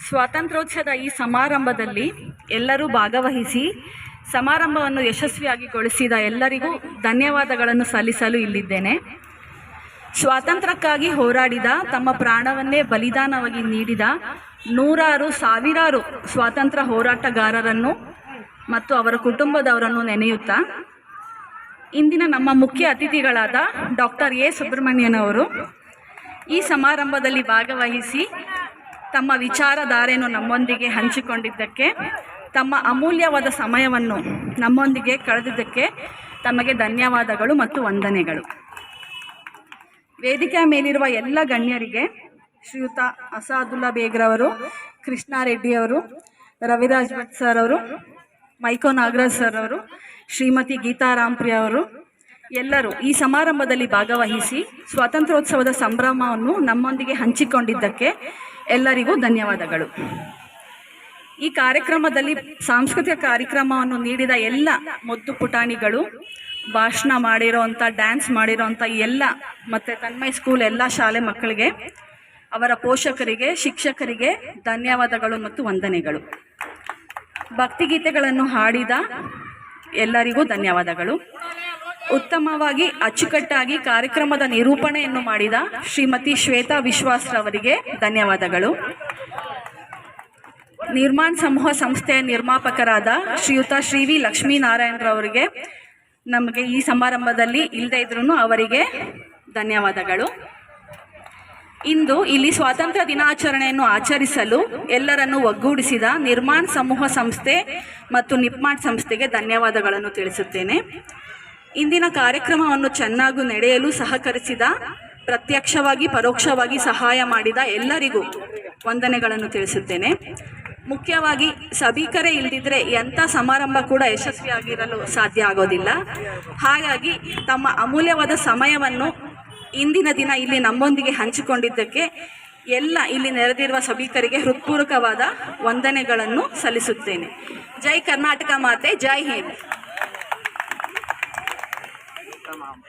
ಸ್ವಾತಂತ್ರ್ಯೋತ್ಸವದ ಈ ಸಮಾರಂಭದಲ್ಲಿ ಎಲ್ಲರೂ ಭಾಗವಹಿಸಿ ಸಮಾರಂಭವನ್ನು ಯಶಸ್ವಿಯಾಗಿಗೊಳಿಸಿದ ಎಲ್ಲರಿಗೂ ಧನ್ಯವಾದಗಳನ್ನು ಸಲ್ಲಿಸಲು ಇಲ್ಲಿದ್ದೇನೆ. ಸ್ವಾತಂತ್ರ್ಯಕ್ಕಾಗಿ ಹೋರಾಡಿದ, ತಮ್ಮ ಪ್ರಾಣವನ್ನೇ ಬಲಿದಾನವಾಗಿ ನೀಡಿದ ನೂರಾರು ಸಾವಿರಾರು ಸ್ವಾತಂತ್ರ್ಯ ಹೋರಾಟಗಾರರನ್ನು ಮತ್ತು ಅವರ ಕುಟುಂಬದವರನ್ನು ನೆನೆಯುತ್ತಾ, ಇಂದಿನ ನಮ್ಮ ಮುಖ್ಯ ಅತಿಥಿಗಳಾದ ಡಾಕ್ಟರ್ ಎ. ಸುಬ್ರಹ್ಮಣ್ಯನವರು ಈ ಸಮಾರಂಭದಲ್ಲಿ ಭಾಗವಹಿಸಿ ತಮ್ಮ ವಿಚಾರಧಾರೆಯನ್ನು ನಮ್ಮೊಂದಿಗೆ ಹಂಚಿಕೊಂಡಿದ್ದಕ್ಕೆ, ತಮ್ಮ ಅಮೂಲ್ಯವಾದ ಸಮಯವನ್ನು ನಮ್ಮೊಂದಿಗೆ ಕಳೆದಿದ್ದಕ್ಕೆ ತಮಗೆ ಧನ್ಯವಾದಗಳು ಮತ್ತು ವಂದನೆಗಳು. ವೇದಿಕೆಯ ಮೇಲಿರುವ ಎಲ್ಲ ಗಣ್ಯರಿಗೆ ಶ್ರೀಯುತ ಅಸಾದುಲ್ಲಾ ಬೇಗ್ರವರು ಕೃಷ್ಣಾರೆಡ್ಡಿಯವರು ರವಿರಾಜ್ ಭಟ್ ಸರ್ ಅವರು ಮೈಕೋ ನಾಗರಾಜ್ ಸರ್ ಅವರು ಶ್ರೀಮತಿ ಗೀತಾ ರಾಂಪ್ರಿಯ ಅವರು ಎಲ್ಲರೂ ಈ ಸಮಾರಂಭದಲ್ಲಿ ಭಾಗವಹಿಸಿ ಸ್ವಾತಂತ್ರ್ಯೋತ್ಸವದ ಸಂಭ್ರಮವನ್ನು ನಮ್ಮೊಂದಿಗೆ ಹಂಚಿಕೊಂಡಿದ್ದಕ್ಕೆ ಎಲ್ಲರಿಗೂ ಧನ್ಯವಾದಗಳು. ಈ ಕಾರ್ಯಕ್ರಮದಲ್ಲಿ ಸಾಂಸ್ಕೃತಿಕ ಕಾರ್ಯಕ್ರಮವನ್ನು ನೀಡಿದ ಎಲ್ಲ ಮುದ್ದು ಪುಟಾಣಿಗಳು, ಭಾಷಣ ಮಾಡಿರೋವಂಥ ಡ್ಯಾನ್ಸ್ ಮಾಡಿರೋವಂಥ ಎಲ್ಲ ಮತ್ತು ತನ್ಮಯ ಸ್ಕೂಲ್ ಎಲ್ಲ ಶಾಲೆ ಮಕ್ಕಳಿಗೆ, ಅವರ ಪೋಷಕರಿಗೆ, ಶಿಕ್ಷಕರಿಗೆ ಧನ್ಯವಾದಗಳು ಮತ್ತು ವಂದನೆಗಳು. ಭಕ್ತಿಗೀತೆಗಳನ್ನು ಹಾಡಿದ ಎಲ್ಲರಿಗೂ ಧನ್ಯವಾದಗಳು. ಉತ್ತಮವಾಗಿ ಅಚ್ಚುಕಟ್ಟಾಗಿ ಕಾರ್ಯಕ್ರಮದ ನಿರೂಪಣೆಯನ್ನು ಮಾಡಿದ ಶ್ರೀಮತಿ ಶ್ವೇತಾ ವಿಶ್ವಾಸ್ರವರಿಗೆ ಧನ್ಯವಾದಗಳು. ನಿರ್ಮಾಣ ಸಮೂಹ ಸಂಸ್ಥೆಯ ನಿರ್ಮಾಪಕರಾದ ಶ್ರೀಯುತ ಶ್ರೀ ವಿ ಲಕ್ಷ್ಮೀನಾರಾಯಣರವರಿಗೆ ನಮಗೆ ಈ ಸಮಾರಂಭದಲ್ಲಿ ಇಲ್ಲದೇ ಇದ್ರೂ ಅವರಿಗೆ ಧನ್ಯವಾದಗಳು. ಇಂದು ಇಲ್ಲಿ ಸ್ವಾತಂತ್ರ್ಯ ದಿನಾಚರಣೆಯನ್ನು ಆಚರಿಸಲು ಎಲ್ಲರನ್ನು ಒಗ್ಗೂಡಿಸಿದ ನಿರ್ಮಾಣ ಸಮೂಹ ಸಂಸ್ಥೆ ಮತ್ತು ನಿಪ್ಮಾಟ್ ಸಂಸ್ಥೆಗೆ ಧನ್ಯವಾದಗಳನ್ನು ತಿಳಿಸುತ್ತೇನೆ. ಇಂದಿನ ಕಾರ್ಯಕ್ರಮವನ್ನು ಚೆನ್ನಾಗಿ ನಡೆಯಲು ಸಹಕರಿಸಿದ, ಪ್ರತ್ಯಕ್ಷವಾಗಿ, ಪರೋಕ್ಷವಾಗಿ ಸಹಾಯ ಮಾಡಿದ ಎಲ್ಲರಿಗೂ ವಂದನೆಗಳನ್ನು ತಿಳಿಸುತ್ತೇನೆ. ಮುಖ್ಯವಾಗಿ, ಸಭಿಕರೇ ಇಲ್ಲದಿದ್ದರೆ ಎಂಥ ಸಮಾರಂಭ ಕೂಡ ಯಶಸ್ವಿಯಾಗಿರಲು ಸಾಧ್ಯ ಆಗೋದಿಲ್ಲ. ಹಾಗಾಗಿ, ತಮ್ಮ ಅಮೂಲ್ಯವಾದ ಸಮಯವನ್ನು ಇಂದಿನ ದಿನ ಇಲ್ಲಿ ನಮ್ಮೊಂದಿಗೆ ಹಂಚಿಕೊಂಡಿದ್ದಕ್ಕೆ ಎಲ್ಲ ಇಲ್ಲಿ ನೆರೆದಿರುವ ಸಭಿಕರಿಗೆ ಹೃತ್ಪೂರ್ವಕವಾದ ವಂದನೆಗಳನ್ನು ಸಲ್ಲಿಸುತ್ತೇನೆ. ಜೈ ಕರ್ನಾಟಕ ಮಾತೆ, ಜೈ ಹಿಂದ್. Tamam.